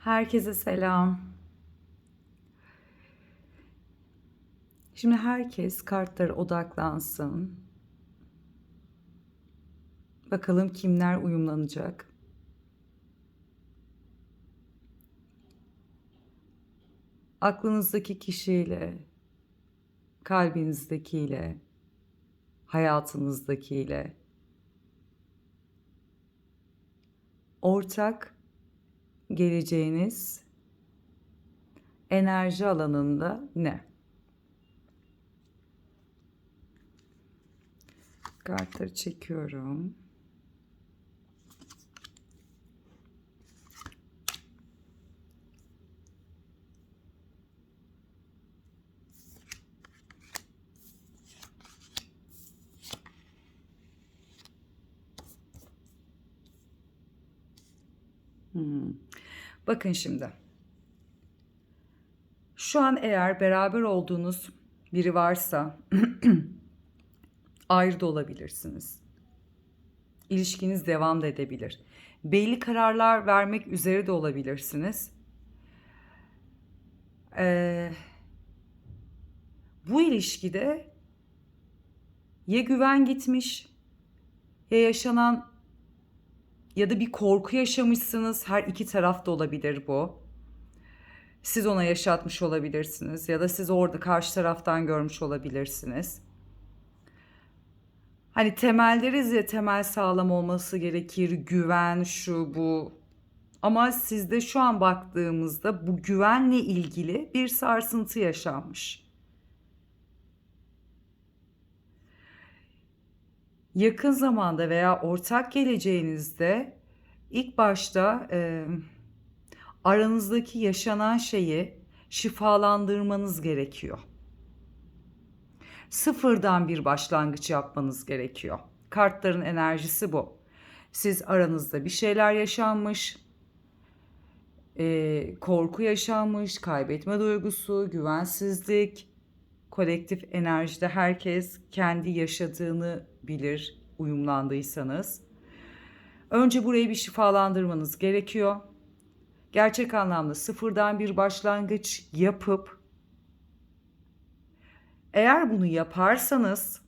Herkese selam. Şimdi herkes kartlara odaklansın. Bakalım kimler uyumlanacak. Aklınızdaki kişiyle, kalbinizdekiyle, hayatınızdakiyle ortak geleceğiniz enerji alanında ne? Kartları çekiyorum. Hmm. Bakın şimdi. Şu an eğer beraber olduğunuz biri varsa ayrı da olabilirsiniz. İlişkiniz devam da edebilir. Belli kararlar vermek üzere de olabilirsiniz. Ee, bu ilişkide ya güven gitmiş ya yaşanan ya da bir korku yaşamışsınız. Her iki tarafta olabilir bu. Siz ona yaşatmış olabilirsiniz ya da siz orada karşı taraftan görmüş olabilirsiniz. Hani temel deriz ya temel sağlam olması gerekir, güven şu bu. Ama sizde şu an baktığımızda bu güvenle ilgili bir sarsıntı yaşanmış. Yakın zamanda veya ortak geleceğinizde ilk başta e, aranızdaki yaşanan şeyi şifalandırmanız gerekiyor. Sıfırdan bir başlangıç yapmanız gerekiyor. Kartların enerjisi bu. Siz aranızda bir şeyler yaşanmış, e, korku yaşanmış, kaybetme duygusu, güvensizlik, kolektif enerjide herkes kendi yaşadığını bilir uyumlandıysanız. Önce burayı bir şifalandırmanız gerekiyor. Gerçek anlamda sıfırdan bir başlangıç yapıp eğer bunu yaparsanız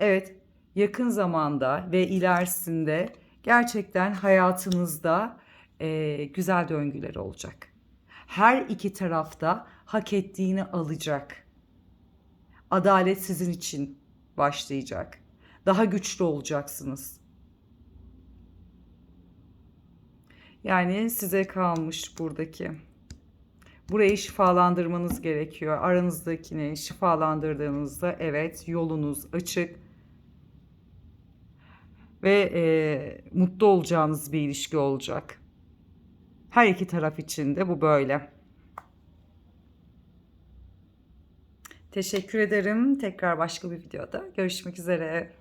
evet yakın zamanda ve ilerisinde gerçekten hayatınızda e, güzel döngüler olacak. Her iki tarafta hak ettiğini alacak. Adalet sizin için başlayacak. Daha güçlü olacaksınız. Yani size kalmış buradaki. Burayı şifalandırmanız gerekiyor. Aranızdakini şifalandırdığınızda evet yolunuz açık ve e, mutlu olacağınız bir ilişki olacak. Her iki taraf için de bu böyle. Teşekkür ederim. Tekrar başka bir videoda görüşmek üzere.